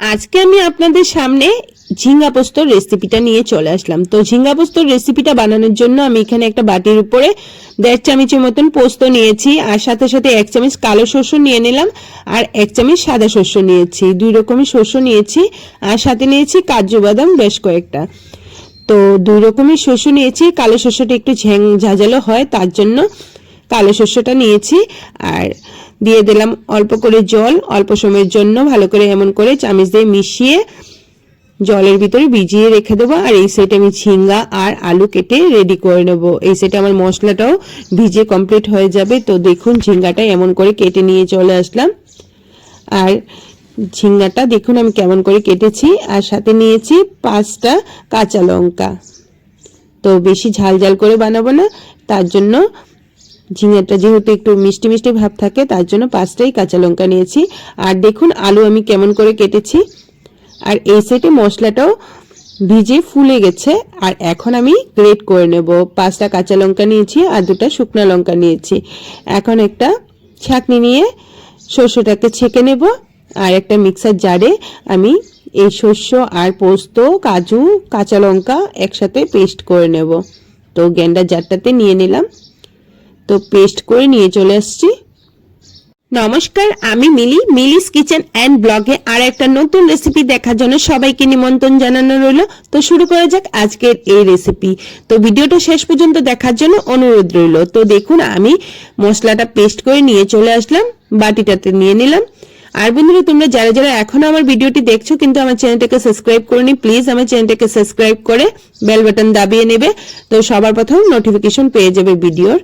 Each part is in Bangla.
আজকে আমি আপনাদের সামনে ঝিঙ্গা পোস্তর রেসিপিটা নিয়ে চলে আসলাম। তো ঝিঙ্গা পোস্তর রেসিপিটা বানানোর জন্য আমি এখানে একটা বাটির উপরে দেড় চামচের মতন পোস্ত নিয়েছি আর সাথে সাথে এক চামচ কালো শস্য নিয়ে নিলাম আর এক চামচ সাদা শস্য নিয়েছি। দুই রকমের শস্য নিয়েছি আর সাথে নিয়েছি কাজু বাদাম বেশ কয়েকটা। তো দুই রকমের শস্য নিয়েছি। কালো শস্যটা একটু ঝ্যাং ঝাঁঝালো হয়, তার জন্য কালো শস্যটা নিয়েছি। আর দিয়ে দিলাম অল্প করে জল, অল্প সময়ের জন্য ভালো করে এমন করে চামচ দিয়ে মিশিয়ে জলের ভিতরে ভিজিয়ে রেখে দেবো। আর এই সাইডে আমি ঝিঙ্গা আর আলু কেটে রেডি করে নেব। এই সেটে আমার মশলাটাও ভিজে কমপ্লিট হয়ে যাবে। তো দেখুন ঝিঙ্গাটা এমন করে কেটে নিয়ে চলে আসলাম। আর ঝিঙ্গাটা দেখুন আমি কেমন করে কেটেছি। আর সাথে নিয়েছি পাঁচটা কাঁচা লঙ্কা। তো বেশি ঝাল ঝাল করে বানাবো না। তার জন্য ঝিঙেটা যেহেতু একটু মিষ্টি মিষ্টি ভাব থাকে, তার জন্য পাঁচটাই কাঁচা লঙ্কা নিয়েছি। আর দেখুন, আলু আমি কেমন করে কেটেছি। আর এই সাইডে মশলাটাও ভিজে ফুলে গেছে। আর এখন আমি গ্রেট করে নেব। পাঁচটা কাঁচা লঙ্কা নিয়েছি আর দুটা শুকনো লঙ্কা নিয়েছি। এখন একটা ছাঁকনি নিয়ে শস্যটাকে ছেঁকে নেব। আর একটা মিক্সার জারে আমি এই শস্য আর পোস্ত, কাজু, কাঁচা লঙ্কা একসাথে পেস্ট করে নেব। তো গ্যান্ডার জারটাতে নিয়ে নিলাম। তো পেস্ট করে নিয়ে চলে আসছি। নমস্কার, আমি মিলি। মিলিস কিচেন অ্যান্ড ব্লগে আর একটা নতুন রেসিপি দেখার জন্য সবাইকে নিমন্ত্রণ জানানো রইল। তো শুরু করা যাক আজকের এই রেসিপি তো ভিডিওটা শেষ পর্যন্ত দেখার জন্য অনুরোধ রইল। তো দেখুন, আমি মশলাটা পেস্ট করে নিয়ে চলে আসলাম, বাটিটাতে নিয়ে নিলাম। আর বন্ধুরা, তোমরা যারা যারা এখনও আমার ভিডিওটি দেখছ, কিন্তু আমার চ্যানেলটাকে সাবস্ক্রাইব করনি প্লিজ আমার চ্যানেলটাকে সাবস্ক্রাইব করে বেল বাটন দাবিয়ে নেবে। তো সবার প্রথম নোটিফিকেশন পেয়ে যাবে ভিডিওর।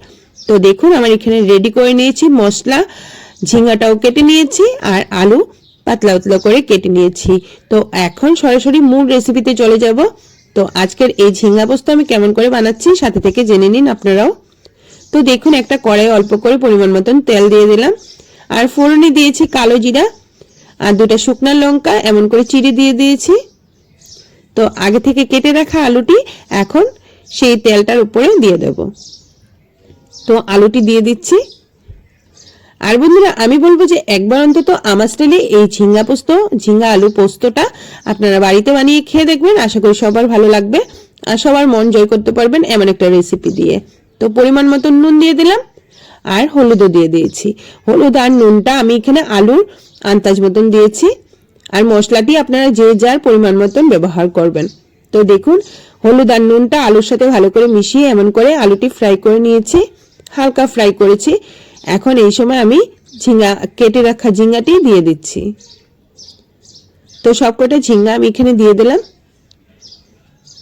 তো দেখুন, আমার এখানে রেডি করে নিয়েছি মশলা, ঝিঙ্গাটাও কেটে নিয়েছি আর আলু পাতলা উতলা করে কেটে নিয়েছি। তো এখন সরাসরি মূল রেসিপিতে চলে যাব। তো আজকের এই ঝিঙ্গা পোস্ত আমি কেমন করে বানাচ্ছি সাথে থেকে জেনে নিন আপনারাও। তো দেখুন, একটা কড়াই অল্প করে পরিমাণ মতন তেল দিয়ে দিলাম। আর ফোড়নে দিয়েছি কালো জিরা আর দুটা শুকনা লঙ্কা, এমন করে চিড়ে দিয়ে দিয়েছি। তো আগে থেকে কেটে রাখা আলুটি এখন সেই তেলটার উপরে দিয়ে দেব। তো আলুটি দিয়ে দিচ্ছি। আর বন্ধুরা, আমি বলব যে একবার অন্তত আমার স্টাইলে এই ঝিঙ্গা পোস্ত, ঝিঙ্গা আলু পোস্তটা আপনারা বাড়িতে বানিয়ে খেয়ে দেখবেন। আশা করি সবার ভালো লাগবে। আর সবার মন জয় করতে পারবেন এমন একটা রেসিপি দিয়ে। তো পরিমাণ মতো নুন দিয়ে দিলাম। আর হলুদও দিয়ে দিয়েছি। হলুদ আর নুনটা আমি এখানে আলুর আন্দাজ মতন দিয়েছি। আর মশলাটি আপনারা যে যার পরিমাণ মতন ব্যবহার করবেন। তো দেখুন, হলুদ আর নুনটা আলুর সাথে ভালো করে মিশিয়ে এমন করে আলুটি ফ্রাই করে নিয়েছি। হালকা ফ্রাই করেছি। এখন এই সময় আমি ঝিঙ্গা কেটে রাখা ঝিঙ্গাটি দিয়ে দিচ্ছি। তো সবকটা ঝিঙ্গা আমি এখানে দিয়ে দিলাম।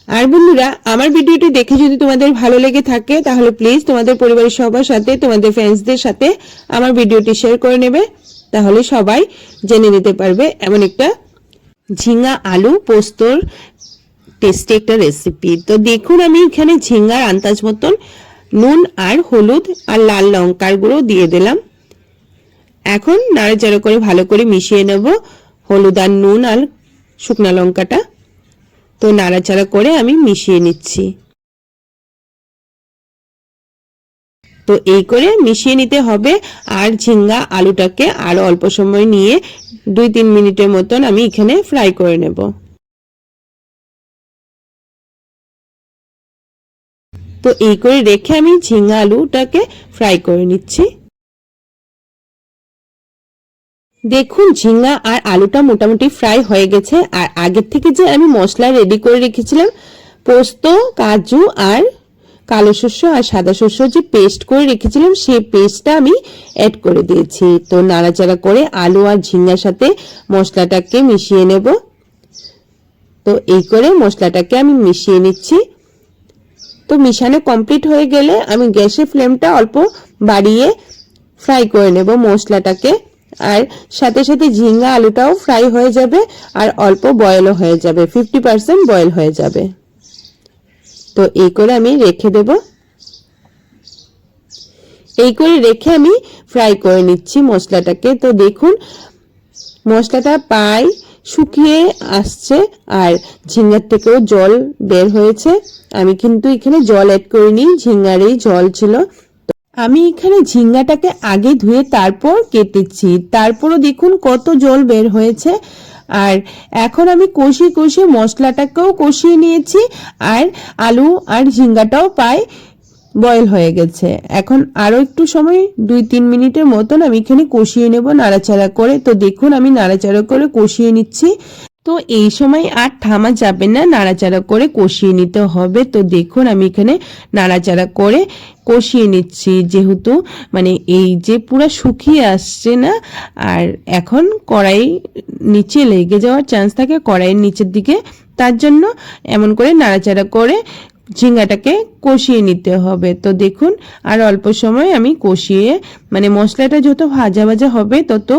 আর বন্ধুরা, আমার ভিডিওটি দেখে যদি তোমাদের ভালো লেগে থাকে, তাহলে প্লিজ তোমাদের পরিবারের সবার সাথে, তোমাদের ফ্রেন্ডসদের সাথে আমার ভিডিওটি শেয়ার করে নেবে। তাহলে সবাই জেনে নিতে পারবে এমন একটা ঝিঙ্গা আলু পোস্তর টেস্টি একটা রেসিপি তো দেখুন আমি এখানে ঝিঙ্গার আন্দাজ মতন নুন আর হলুদ আর লাল লঙ্কার গুঁড়ো দিয়ে দিলাম। এখন নাড়াচাড়া করে ভালো করে মিশিয়ে নেব হলুদ আর নুন আর শুকনা লঙ্কাটা। তো নাড়াচাড়া করে আমি মিশিয়ে নিচ্ছি। তো এই করে মিশিয়ে নিতে হবে আর ঝিঙ্গা আলুটাকে আরও অল্প সময় নিয়ে দুই তিন মিনিটের মতন আমি এখানে ফ্রাই করে নেব। তো এই করে রেখে আমি ঝিঙ্গা আলুটাকে ফ্রাই করে নিচ্ছি। দেখুন ঝিঙ্গা আর আলুটা মোটামুটি ফ্রাই হয়ে গেছে। আর আগের থেকে যে আমি মশলা রেডি করে রেখেছিলাম, পোস্ত, কাজু আর কালো শস্য আর সাদা শস্য যে পেস্ট করে রেখেছিলাম সেই পেস্টটা আমি অ্যাড করে দিয়েছি। তো নাড়াচাড়া করে আলু আর ঝিঙ্গার সাথে মশলাটাকে মিশিয়ে নেব। তো এই করে মশলাটাকে আমি মিশিয়ে নিচ্ছি। তো মিশানো কমপ্লিট হয়ে গেলে আমি গ্যাসের ফ্লেমটা অল্প বাড়িয়ে ফ্রাই করে নেব মশলাটাকে। আর সাথে সাথে ঝিঙ্গা আলুটাও ফ্রাই হয়ে যাবে আর অল্প বয়েলও হয়ে যাবে ফিফটি পার্সেন্ট বয়েল হয়ে যাবে। তো এই করে আমি রেখে দেব। এই করে রেখে আমি ফ্রাই করে নিচ্ছি মশলাটাকে। তো দেখুন, মশলাটা পাই শুকিয়ে আসছে আর ঝিঙ্গার থেকেও জল বের হয়েছে। আমি কিন্তু এখানে জল অ্যাড করিনি, ঝিঙ্গারেই জল ছিল। আমি এখানে ঝিঙ্গাটাকে আগে ধুয়ে তারপর কেটেছি। তারপরও দেখুন কত জল বের হয়েছে। আর এখন আমি কষিয়ে কষিয়ে মশলাটাকেও কষিয়ে নিয়েছি, আর আলু আর ঝিঙ্গাটাও পায় বয়েল হয়ে গেছে। এখন আরও একটু সময়, দুই তিন মিনিটের মতন আমি এখানে কষিয়ে নেব নাড়াচাড়া করে। তো দেখুন আমি নাড়াচাড়া করে কষিয়ে নিচ্ছি। তো এই সময় আর থামা যাবে না, নাড়াচাড়া করে কষিয়ে নিতে হবে। তো দেখুন, আমি এখানে নাড়াচাড়া করে কষিয়ে নিচ্ছি, যেহেতু মানে এই যে পুরো শুকিয়ে আসছে না, আর এখন কড়াই নিচে লেগে যাওয়ার চান্স থাকে কড়াইয়ের নিচের দিকে। তার জন্য এমন করে নাড়াচাড়া করে ঝিঙ্গাটাকে কষিয়ে নিতে হবে। তো দেখুন, আর অল্প সময় আমি কষিয়ে মানে মশলাটা যত ভাজা ভাজা হবে, তত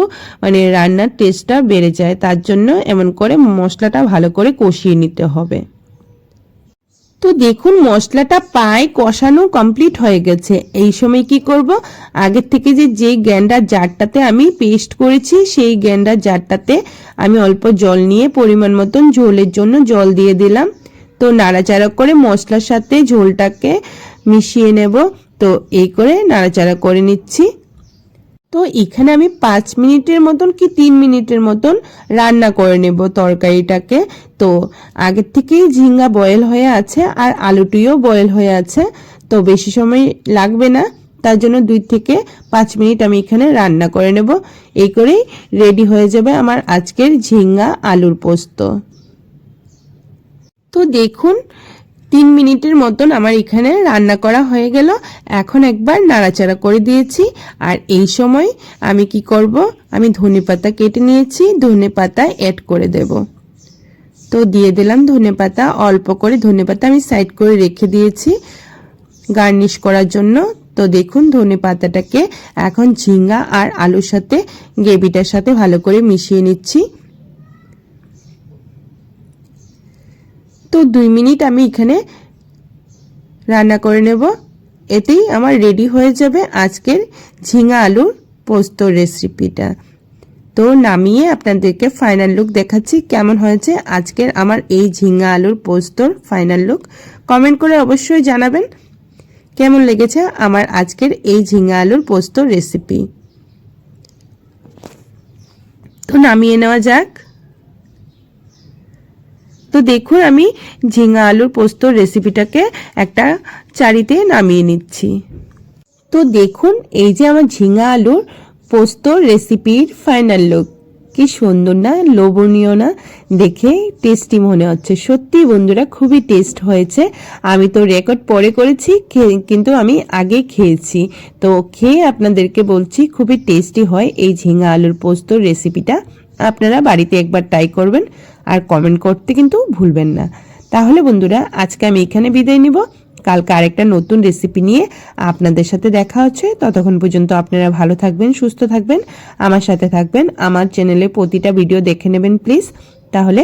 মানে রান্নার টেস্টটা বেড়ে যায়। তার জন্য এমন করে মশলাটা ভালো করে কষিয়ে নিতে হবে। তো দেখুন, মশলাটা প্রায় কষানো কমপ্লিট হয়ে গেছে। এই সময় কি করব? আগের থেকে যে যে গ্যান্ডার জারটাতে আমি পেস্ট করেছি, সেই গ্যান্ডার জারটাতে আমি অল্প জল নিয়ে পরিমাণ মতন ঝোলের জন্য জল দিয়ে দিলাম। তো নাড়াচাড়া করে মশলার সাথে ঝোলটাকে মিশিয়ে নেব। তো এই করে নাড়াচাড়া করে নিচ্ছি। তো এখানে আমি পাঁচ মিনিটের মতন কি তিন মিনিটের মতন রান্না করে নেব তরকারিটাকে। তো আগের থেকেই ঝিঙ্গা বয়েল হয়ে আছে আর আলুটিও বয়েল হয়ে আছে। তো বেশি সময় লাগবে না, তার জন্য দুই থেকে পাঁচ মিনিট আমি এখানে রান্না করে নেব। এই করেই রেডি হয়ে যাবে আমার আজকের ঝিঙ্গা আলুর পোস্ত। তো দেখুন, তিন মিনিটের মতন আমার এখানে রান্না করা হয়ে গেল। এখন একবার নাড়াচাড়া করে দিয়েছি। আর এই সময় আমি কি করব? আমি ধনে পাতা কেটে নিয়েছি। ধনে পাতা অ্যাড করে দেব। তো দিয়ে দিলাম ধনে পাতা। অল্প করে ধনে পাতা আমি সাইড করে রেখে দিয়েছি গার্নিশ করার জন্য। তো দেখুন ধনে পাতাটাকে এখন ঝিঙ্গা আর আলুর সাথে গ্রেভিটার সাথে ভালো করে মিশিয়ে নিচ্ছি। তো দুই মিনিট আমি এখানে রান্না করে নেব। এতেই আমার রেডি হয়ে যাবে আজকের ঝিঙা আলুর পোস্ত রেসিপিটা। তো নামিয়ে আপনাদেরকে ফাইনাল লুক দেখাচ্ছি কেমন হয়েছে আজকের আমার এই ঝিঙা আলুর পোস্তর ফাইনাল লুক কমেন্ট করে অবশ্যই জানাবেন কেমন লেগেছে আমার আজকের এই ঝিঙা আলুর পোস্ত রেসিপি। তো নামিয়ে নেওয়া যাক। তো দেখুন, আমি ঝিঙা আলুর পোস্ত রেসিপিটাকে একটা চারিতে নামিয়ে নিচ্ছি। তো দেখুন, এই যে আমার ঝিঙা আলুর পোস্ত রেসিপির ফাইনাল লুক কি সুন্দর না, লোভনীয় না, দেখে টেস্টি মনে হচ্ছে। সত্যি বন্ধুরা, খুবই টেস্ট হয়েছে। আমি তো রেকর্ড পরে করেছি কিন্তু আমি আগে খেয়েছি। তো খেয়ে আপনাদেরকে বলছি, খুবই টেস্টি হয় এই ঝিঙা আলুর পোস্ত রেসিপিটা আপনারা বাড়িতে একবার ট্রাই করবেন আর কমেন্ট করতে কিন্তু ভুলবেন না। তাহলে বন্ধুরা, আজকে আমি এখানে বিদায় নিব। কালকে আরেকটা নতুন রেসিপি নিয়ে আপনাদের সাথে দেখা হচ্ছে। ততক্ষণ পর্যন্ত আপনারা ভালো থাকবেন, সুস্থ থাকবেন, আমার সাথে থাকবেন, আমার চ্যানেলে প্রতিটা ভিডিও দেখে নেবেন প্লিজ তাহলে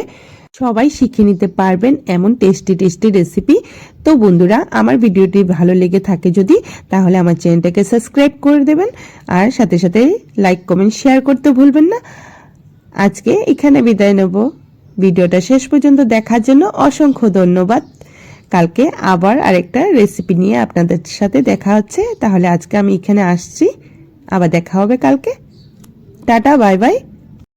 সবাই শিখে নিতে পারবেন এমন টেস্টি টেস্টি রেসিপি তো বন্ধুরা, আমার ভিডিওটি ভালো লেগে থাকে যদি, তাহলে আমার চ্যানেলটাকে সাবস্ক্রাইব করে দেবেন। আর সাথে সাথে লাইক কমেন্ট শেয়ার করতে ভুলবেন না। আজকে এখানে বিদায় নেব। ভিডিওটা শেষ পর্যন্ত দেখার জন্য অসংখ্য ধন্যবাদ। কালকে আবার আরেকটা রেসিপি নিয়ে আপনাদের সাথে দেখা হচ্ছে। তাহলে আজকে আমি এখানে আসছি। আবার দেখা হবে কালকে। টাটা, বাই বাই।